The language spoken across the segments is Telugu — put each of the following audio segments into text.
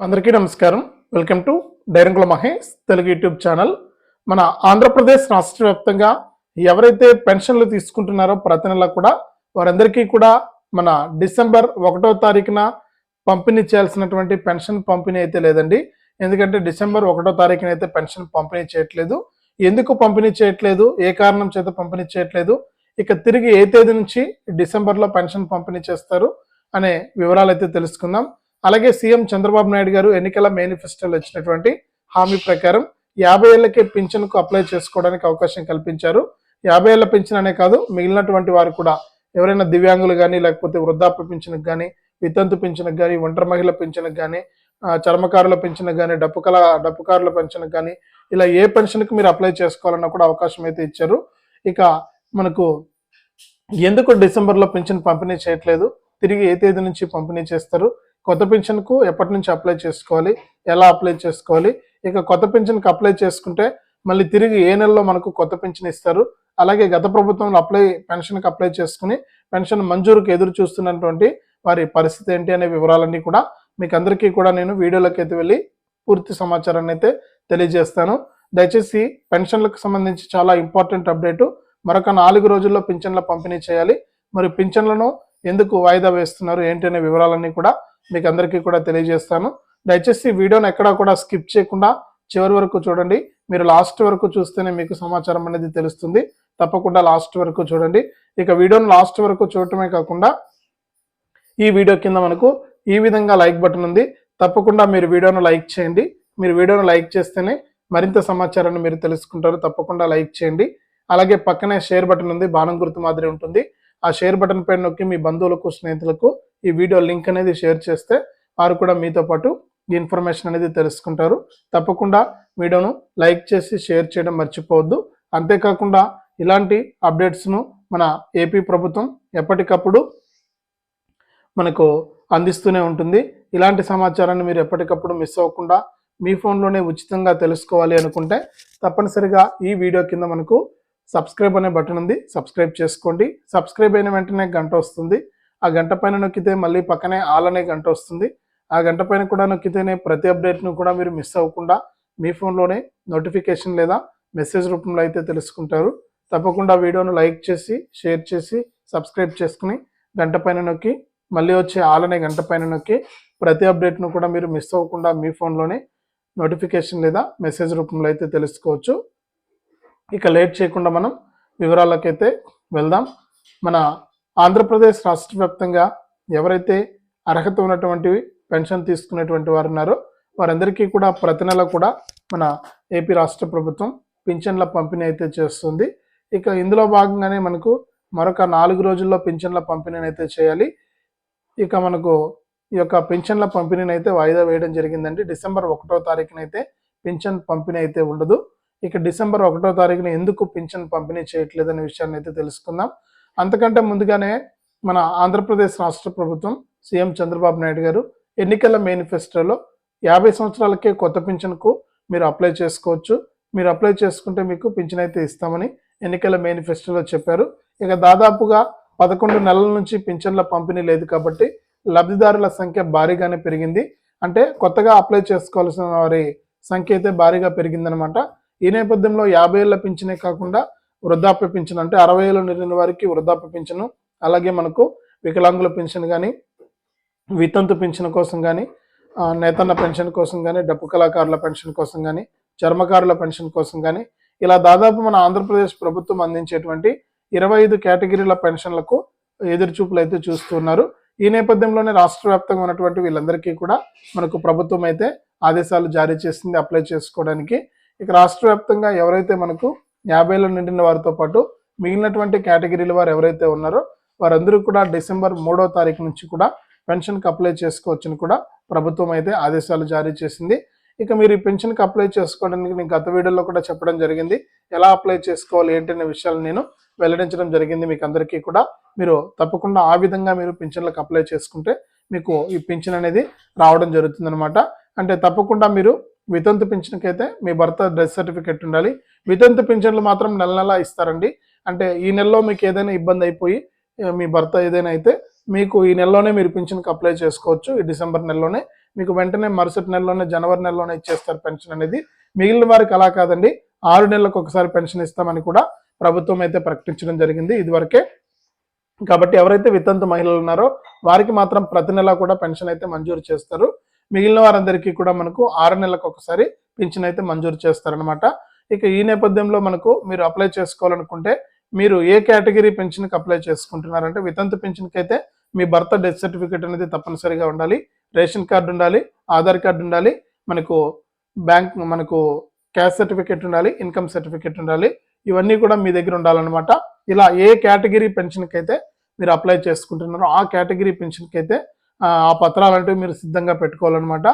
అందరికీ నమస్కారం. Welcome to Dairangula Mahesh Telugu YouTube channel. మన ఆంధ్రప్రదేశ్ రాష్ట్ర వ్యాప్తంగా ఎవరైతే పెన్షన్లు తీసుకుంటున్నారో ప్రతి నెల కూడా వారందరికీ కూడా మన డిసెంబర్ ఒకటో తారీఖున పంపిణీ చేయాల్సినటువంటి పెన్షన్ పంపిణీ అయితే లేదండి. ఎందుకంటే డిసెంబర్ ఒకటో తారీఖున అయితే పెన్షన్ పంపిణీ చేయట్లేదు. ఎందుకు పంపిణీ చేయట్లేదు? ఏ కారణం చేత పంపిణీ చేయట్లేదు? ఇక తిరిగి ఏ తేదీ నుంచి డిసెంబర్లో పెన్షన్ పంపిణీ చేస్తారు? అనే వివరాలు అయితే తెలుసుకుందాం. అలాగే సీఎం చంద్రబాబు నాయుడు గారు ఎన్నికల మేనిఫెస్టోలో ఇచ్చినటువంటి హామీ ప్రకారం యాభై ఏళ్ళకే పింఛన్కు అప్లై చేసుకోవడానికి అవకాశం కల్పించారు. యాభై ఏళ్ళ పింఛన్ అనే కాదు మిగిలినటువంటి వారు కూడా ఎవరైనా దివ్యాంగులు కానీ లేకపోతే వృద్ధాప్య పింఛన్కి కానీ వితంతు పింఛన్కి కానీ ఒంటరి మహిళ పింఛన్కి కానీ చర్మకారుల పెన్షన్కి కానీ డప్పుకల డప్పుకారుల పెన్షన్కి కానీ ఇలా ఏ పెన్షన్కి మీరు అప్లై చేసుకోవాలన్నా కూడా అవకాశం అయితే ఇచ్చారు. ఇక మనకు ఎందుకు డిసెంబర్లో పెన్షన్ పంపిణీ చేయట్లేదు? తిరిగి ఏ తేదీ నుంచి పంపిణీ చేస్తారు? కొత్త పెన్షన్కు ఎప్పటి నుంచి అప్లై చేసుకోవాలి? ఎలా అప్లై చేసుకోవాలి? ఇక కొత్త పెన్షన్కి అప్లై చేసుకుంటే మళ్ళీ తిరిగి ఏ నెలలో మనకు కొత్త పెన్షన్ ఇస్తారు? అలాగే గత ప్రభుత్వంలో అప్లై పెన్షన్కి అప్లై చేసుకుని పెన్షన్ మంజూరుకు ఎదురు చూస్తున్నటువంటి వారి పరిస్థితి ఏంటి అనే వివరాలన్నీ కూడా మీకు అందరికీ కూడా నేను వీడియోలోకి అయితే వెళ్ళి పూర్తి సమాచారాన్ని అయితే తెలియజేస్తాను. దయచేసి పెన్షన్లకు సంబంధించి చాలా ఇంపార్టెంట్ అప్డేటు. మరొక నాలుగు రోజుల్లో పింఛన్ల పంపిణీ చేయాలి. మరి పింఛన్లను ఎందుకు వాయిదా వేస్తున్నారు ఏంటి అనే వివరాలన్నీ కూడా మీకు అందరికీ కూడా తెలియజేస్తాను. దయచేసి వీడియోని ఎక్కడా కూడా స్కిప్ చేయకుండా చివరి వరకు చూడండి. మీరు లాస్ట్ వరకు చూస్తేనే మీకు సమాచారం అనేది తెలుస్తుంది. తప్పకుండా లాస్ట్ వరకు చూడండి. ఇక వీడియోని లాస్ట్ వరకు చూడటమే కాకుండా ఈ వీడియో కింద మనకు ఈ విధంగా లైక్ బటన్ ఉంది. తప్పకుండా మీరు వీడియోను లైక్ చేయండి. మీరు వీడియోను లైక్ చేస్తేనే మరింత సమాచారాన్ని మీరు తెలుసుకుంటారు. తప్పకుండా లైక్ చేయండి. అలాగే పక్కనే షేర్ బటన్ ఉంది. బాణం గుర్తు మాదిరి ఉంటుంది. ఆ షేర్ బటన్ పైన నొక్కి మీ బంధువులకు స్నేహితులకు ఈ వీడియో లింక్ అనేది షేర్ చేస్తే వారు కూడా మీతో పాటు ఈ ఇన్ఫర్మేషన్ అనేది తెలుసుకుంటారు. తప్పకుండా వీడియోను లైక్ చేసి షేర్ చేయడం మర్చిపోవద్దు. అంతేకాకుండా ఇలాంటి అప్డేట్స్ను మన ఏపీ ప్రభుత్వం ఎప్పటికప్పుడు మనకు అందిస్తూనే ఉంటుంది. ఇలాంటి సమాచారాన్ని మీరు ఎప్పటికప్పుడు మిస్ అవ్వకుండా మీ ఫోన్లోనే ఉచితంగా తెలుసుకోవాలి అనుకుంటే తప్పనిసరిగా ఈ వీడియో కింద మనకు సబ్స్క్రైబ్ అనే బటన్ ఉంది. సబ్స్క్రైబ్ చేసుకోండి. సబ్స్క్రైబ్ అయిన వెంటనే గంట వస్తుంది. ఆ గంట పైన నొక్కితే మళ్ళీ పక్కనే ఆల్ అనే గంట వస్తుంది. ఆ గంట పైన కూడా నొక్కితేనే ప్రతి అప్డేట్ను కూడా మీరు మిస్ అవ్వకుండా మీ ఫోన్లోనే నోటిఫికేషన్ లేదా మెసేజ్ రూపంలో అయితే తెలుసుకుంటారు. తప్పకుండా వీడియోను లైక్ చేసి షేర్ చేసి సబ్స్క్రైబ్ చేసుకుని గంట పైన నొక్కి మళ్ళీ వచ్చే ఆల్ అనే గంట పైన నొక్కి ప్రతి అప్డేట్ను కూడా మీరు మిస్ అవ్వకుండా మీ ఫోన్లోనే నోటిఫికేషన్ లేదా మెసేజ్ రూపంలో అయితే తెలుసుకోవచ్చు. ఇక లేట్ చేయకుండా మనం వివరాలకైతే వెళ్దాం. మన ఆంధ్రప్రదేశ్ రాష్ట్ర వ్యాప్తంగా ఎవరైతే అర్హత ఉన్నటువంటి పెన్షన్ తీసుకునేటువంటి వారు ఉన్నారో వారందరికీ కూడా ప్రతి నెల కూడా మన ఏపీ రాష్ట్ర ప్రభుత్వం పింఛన్ల పంపిణీ అయితే చేస్తుంది. ఇక ఇందులో భాగంగానే మనకు మరొక నాలుగు రోజుల్లో పింఛన్ల పంపిణీని అయితే చేయాలి. ఇక మనకు ఈ యొక్క పింఛన్ల పంపిణీని అయితే వాయిదా వేయడం జరిగిందండి. డిసెంబర్ ఒకటో తారీఖున అయితే పింఛన్ పంపిణీ అయితే ఉండదు. ఇక డిసెంబర్ ఒకటో తారీఖున ఎందుకు పింఛన్ పంపిణీ చేయట్లేదనే విషయాన్ని అయితే తెలుసుకుందాం. అంతకంటే ముందుగానే మన ఆంధ్రప్రదేశ్ రాష్ట్ర ప్రభుత్వం సీఎం చంద్రబాబు నాయుడు గారు ఎన్నికల మేనిఫెస్టోలో యాభై సంవత్సరాలకే కొత్త పింఛన్కు మీరు అప్లై చేసుకోవచ్చు. మీరు అప్లై చేసుకుంటే మీకు పింఛన్ అయితే ఇస్తామని ఎన్నికల మేనిఫెస్టోలో చెప్పారు. ఇక దాదాపుగా పదకొండు నెలల నుంచి పింఛన్ల పంపిణీ లేదు కాబట్టి లబ్ధిదారుల సంఖ్య భారీగానే పెరిగింది. అంటే కొత్తగా అప్లై చేసుకోవాల్సిన వారి సంఖ్య అయితే భారీగా పెరిగిందనమాట. ఈ నేపథ్యంలో యాభై ఏళ్ళ పింఛనే కాకుండా వృద్ధాప్య పింఛన్ అంటే అరవై ఏళ్ళు నిండిన వారికి వృద్ధాప్య పింఛను అలాగే మనకు వికలాంగుల పెన్షన్ కానీ వితంతు పెన్షన్ కోసం కానీ నేతన్న పెన్షన్ కోసం కానీ డప్పు కళాకారుల పెన్షన్ కోసం కానీ చర్మకారుల పెన్షన్ కోసం కానీ ఇలా దాదాపు మన ఆంధ్రప్రదేశ్ ప్రభుత్వం అందించేటువంటి ఇరవై ఐదు కేటగిరీల పెన్షన్లకు ఎదురుచూపులు అయితే చూస్తున్నారు ఈ నేపథ్యంలోనే రాష్ట్ర వ్యాప్తంగా ఉన్నటువంటి వీళ్ళందరికీ కూడా మనకు ప్రభుత్వం అయితే ఆదేశాలు జారీ చేసింది అప్లై చేసుకోవడానికి. ఇక రాష్ట్ర వ్యాప్తంగా ఎవరైతే మనకు యాభైలో నిండిన వారితో పాటు మిగిలినటువంటి కేటగిరీల వారు ఎవరైతే ఉన్నారో వారందరూ కూడా డిసెంబర్ మూడో తారీఖు నుంచి కూడా పెన్షన్కి అప్లై చేసుకోవచ్చని కూడా ప్రభుత్వం అయితే ఆదేశాలు జారీ చేసింది. ఇక మీరు ఈ పెన్షన్కి అప్లై చేసుకోవడానికి నేను గత వీడియోలో కూడా చెప్పడం జరిగింది. ఎలా అప్లై చేసుకోవాలి ఏంటి అనే విషయాలు నేను వెల్లడించడం జరిగింది మీకు అందరికీ కూడా. మీరు తప్పకుండా ఆ విధంగా మీరు పెన్షన్లకు అప్లై చేసుకుంటే మీకు ఈ పింఛన్ అనేది రావడం జరుగుతుంది అంటే తప్పకుండా మీరు వితంతు పింఛన్కి అయితే మీ భర్త డెత్ సర్టిఫికేట్ ఉండాలి. వితంతు పింఛన్లు మాత్రం నెల నెల ఇస్తారండి. అంటే ఈ నెలలో మీకు ఏదైనా ఇబ్బంది అయిపోయి మీ భర్త ఏదైనా అయితే మీకు ఈ నెలలోనే మీరు పింఛన్కి అప్లై చేసుకోవచ్చు. ఈ డిసెంబర్ నెలలోనే మీకు వెంటనే మరుసటి నెలలోనే జనవరి నెలలోనే ఇచ్చేస్తారు పెన్షన్ అనేది. మిగిలిన వారికి అలా కాదండి. ఆరు నెలలకు ఒకసారి పెన్షన్ ఇస్తామని కూడా ప్రభుత్వం అయితే ప్రకటించడం జరిగింది ఇదివరకే. కాబట్టి ఎవరైతే వితంతు మహిళలు ఉన్నారో వారికి మాత్రం ప్రతి నెల కూడా పెన్షన్ అయితే మంజూరు చేస్తారు. మిగిలిన వారందరికీ కూడా మనకు ఆరు నెలలకు ఒకసారి పింఛన్ అయితే మంజూరు చేస్తారనమాట ఇక ఈ నేపథ్యంలో మనకు మీరు అప్లై చేసుకోవాలనుకుంటే మీరు ఏ కేటగిరీ పెన్షన్కి అప్లై చేసుకుంటున్నారంటే వితంతు పెన్షన్కి అయితే మీ భర్త డెత్ సర్టిఫికేట్ అనేది తప్పనిసరిగా ఉండాలి. రేషన్ కార్డు ఉండాలి ఆధార్ కార్డు ఉండాలి మనకు బ్యాంక్ మనకు క్యాష్ సర్టిఫికేట్ ఉండాలి ఇన్కమ్ సర్టిఫికేట్ ఉండాలి. ఇవన్నీ కూడా మీ దగ్గర ఉండాలన్నమాట. ఇలా ఏ కేటగిరీ పెన్షన్కి అయితే మీరు అప్లై చేసుకుంటున్నారో ఆ కేటగిరీ పెన్షన్కి అయితే ఆ పత్రాలు అంటే మీరు సిద్ధంగా పెట్టుకోవాలన్నమాట.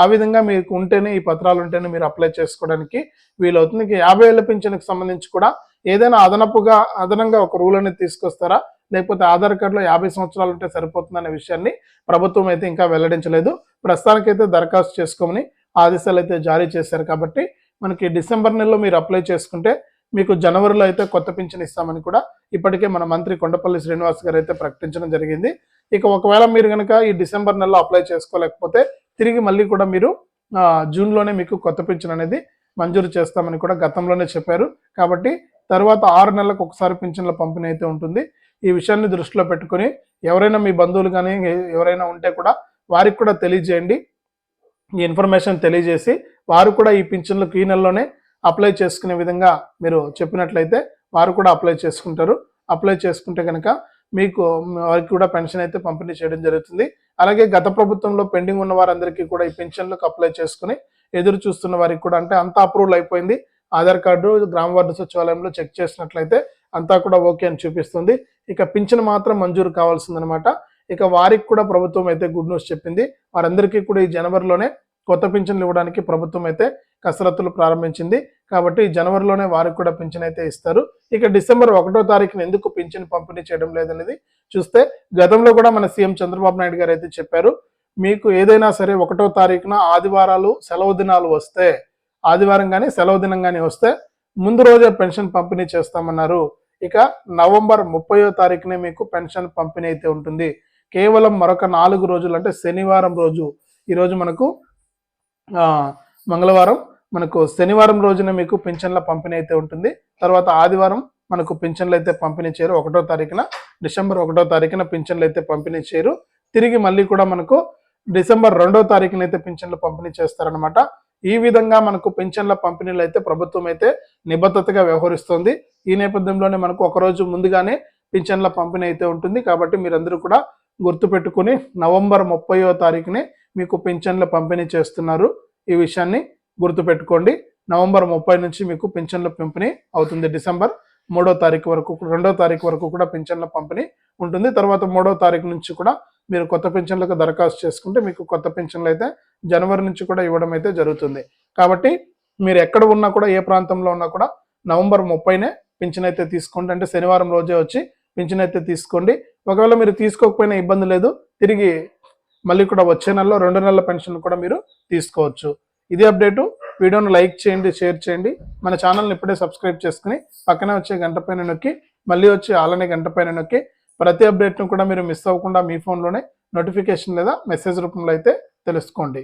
ఆ విధంగా మీకు ఉంటేనే ఈ పత్రాలు ఉంటేనే మీరు అప్లై చేసుకోవడానికి వీలవుతుంది. యాభై ఏళ్ళ పింఛన్కి సంబంధించి కూడా ఏదైనా అదనపుగా అదనంగా ఒక రూల్ అనేది తీసుకొస్తారా? లేకపోతే ఆధార్ కార్డులో యాభై సంవత్సరాలు ఉంటే సరిపోతుందనే విషయాన్ని ప్రభుత్వం అయితే ఇంకా వెల్లడించలేదు. ప్రస్తుతానికైతే దరఖాస్తు చేసుకోమని ఆదేశాలు అయితే జారీ చేశారు కాబట్టి మనకి డిసెంబర్ నెలలో మీరు అప్లై చేసుకుంటే మీకు జనవరిలో అయితే కొత్త పింఛన్ ఇస్తామని కూడా ఇప్పటికే మన మంత్రి కొండపల్లి శ్రీనివాస్ గారు అయితే ప్రకటించడం జరిగింది. ఇక ఒకవేళ మీరు కనుక ఈ డిసెంబర్ నెలలో అప్లై చేసుకోలేకపోతే తిరిగి మళ్ళీ కూడా మీరు జూన్లోనే మీకు కొత్త పింఛన్ అనేది మంజూరు చేస్తామని కూడా గతంలోనే చెప్పారు. కాబట్టి తర్వాత ఆరు నెలలకు ఒకసారి పింఛన్ల పంపిణీ అయితే ఉంటుంది. ఈ విషయాన్ని దృష్టిలో పెట్టుకొని ఎవరైనా మీ బంధువులు కానీ ఎవరైనా ఉంటే కూడా వారికి కూడా తెలియజేయండి. ఈ ఇన్ఫర్మేషన్ తెలియజేసి వారు కూడా ఈ పింఛన్లకు ఈ నెలలోనే అప్లై చేసుకునే విధంగా మీరు చెప్పినట్లయితే వారు కూడా అప్లై చేసుకుంటారు. అప్లై చేసుకుంటే కనుక మీకు వారికి కూడా పెన్షన్ అయితే పంపిణీ చేయడం జరుగుతుంది. అలాగే గత ప్రభుత్వంలో పెండింగ్ ఉన్న వారందరికీ కూడా ఈ పెన్షన్లకు అప్లై చేసుకుని ఎదురు చూస్తున్న వారికి కూడా అంటే అంతా అప్రూవల్ అయిపోయింది. ఆధార్ కార్డు గ్రామ వార్డు సచివాలయంలో చెక్ చేసినట్లయితే అంతా కూడా ఓకే అని చూపిస్తుంది. ఇక పింఛన్ మాత్రం మంజూరు కావాల్సిందనమాట. ఇక వారికి కూడా ప్రభుత్వం అయితే గుడ్ న్యూస్ చెప్పింది. వారందరికీ కూడా ఈ జనవరిలోనే కొత్త పింఛన్లు ఇవ్వడానికి ప్రభుత్వం అయితే కసరత్తులు ప్రారంభించింది. కాబట్టి జనవరిలోనే వారికి కూడా పింఛన్ అయితే ఇస్తారు. ఇక డిసెంబర్ ఒకటో తారీఖున ఎందుకు పింఛన్ పంపిణీ చేయడం లేదనేది చూస్తే గతంలో కూడా మన సీఎం చంద్రబాబు నాయుడు గారు అయితే చెప్పారు మీకు ఏదైనా సరే ఒకటో తారీఖున ఆదివారాలు సెలవు దినాలు వస్తే ఆదివారం కానీ సెలవు దినం కానీ వస్తే ముందు రోజే పెన్షన్ పంపిణీ చేస్తామన్నారు. ఇక నవంబర్ ముప్పయో తారీఖునే మీకు పెన్షన్ పంపిణీ అయితే ఉంటుంది. కేవలం మరొక నాలుగు రోజులు అంటే శనివారం రోజు. ఈరోజు మనకు ఆ, మంగళవారం మనకు శనివారం రోజున మీకు పింఛన్ల పంపిణీ అయితే ఉంటుంది. తర్వాత ఆదివారం మనకు పింఛన్లు అయితే పంపిణీ చేయరు. ఒకటో తారీఖున డిసెంబర్ ఒకటో తారీఖున పింఛన్లు అయితే పంపిణీ చేయరు. తిరిగి మళ్ళీ కూడా మనకు డిసెంబర్ రెండో తారీఖున అయితే పింఛన్లు పంపిణీ చేస్తారనమాట ఈ విధంగా మనకు పింఛన్ల పంపిణీలు అయితే ప్రభుత్వం అయితే నిబద్ధతగా వ్యవహరిస్తోంది. ఈ నేపథ్యంలోనే మనకు ఒక రోజు ముందుగానే పింఛన్ల పంపిణీ అయితే ఉంటుంది. కాబట్టి మీరందరూ కూడా గుర్తుపెట్టుకుని నవంబర్ ముప్పయో తారీఖునే మీకు పింఛన్ల పంపిణీ చేస్తున్నారు. ఈ విషయాన్ని గుర్తుపెట్టుకోండి. నవంబర్ ముప్పై నుంచి మీకు పింఛన్ల పంపిణీ అవుతుంది. డిసెంబర్ మూడో తారీఖు వరకు రెండో తారీఖు వరకు కూడా పింఛన్ల పంపిణీ ఉంటుంది. తర్వాత మూడో తారీఖు నుంచి కూడా మీరు కొత్త పింఛన్లకు దరఖాస్తు చేసుకుంటే మీకు కొత్త పింఛన్లు అయితే జనవరి నుంచి కూడా ఇవ్వడం అయితే జరుగుతుంది. కాబట్టి మీరు ఎక్కడ ఉన్నా కూడా ఏ ప్రాంతంలో ఉన్నా కూడా నవంబర్ ముప్పైనే పింఛన్ అయితే తీసుకోండి. అంటే శనివారం రోజే వచ్చి పింఛన్ అయితే తీసుకోండి. ఒకవేళ మీరు తీసుకోకపోయినా ఇబ్బంది లేదు. తిరిగి మళ్ళీ కూడా వచ్చే నెలలో రెండు నెలల పెన్షన్ కూడా మీరు తీసుకోవచ్చు. ఇది అప్డేటు. వీడియోను లైక్ చేయండి షేర్ చేయండి. మన ఛానల్ని ఇప్పుడే సబ్స్క్రైబ్ చేసుకుని పక్కనే వచ్చే గంట పైన నొక్కి మళ్ళీ వచ్చే ఆలనే గంట పైన నొక్కి ప్రతి అప్డేట్ను కూడా మీరు మిస్ అవ్వకుండా మీ ఫోన్లోనే నోటిఫికేషన్ లేదా మెసేజ్ రూపంలో అయితే తెలుసుకోండి.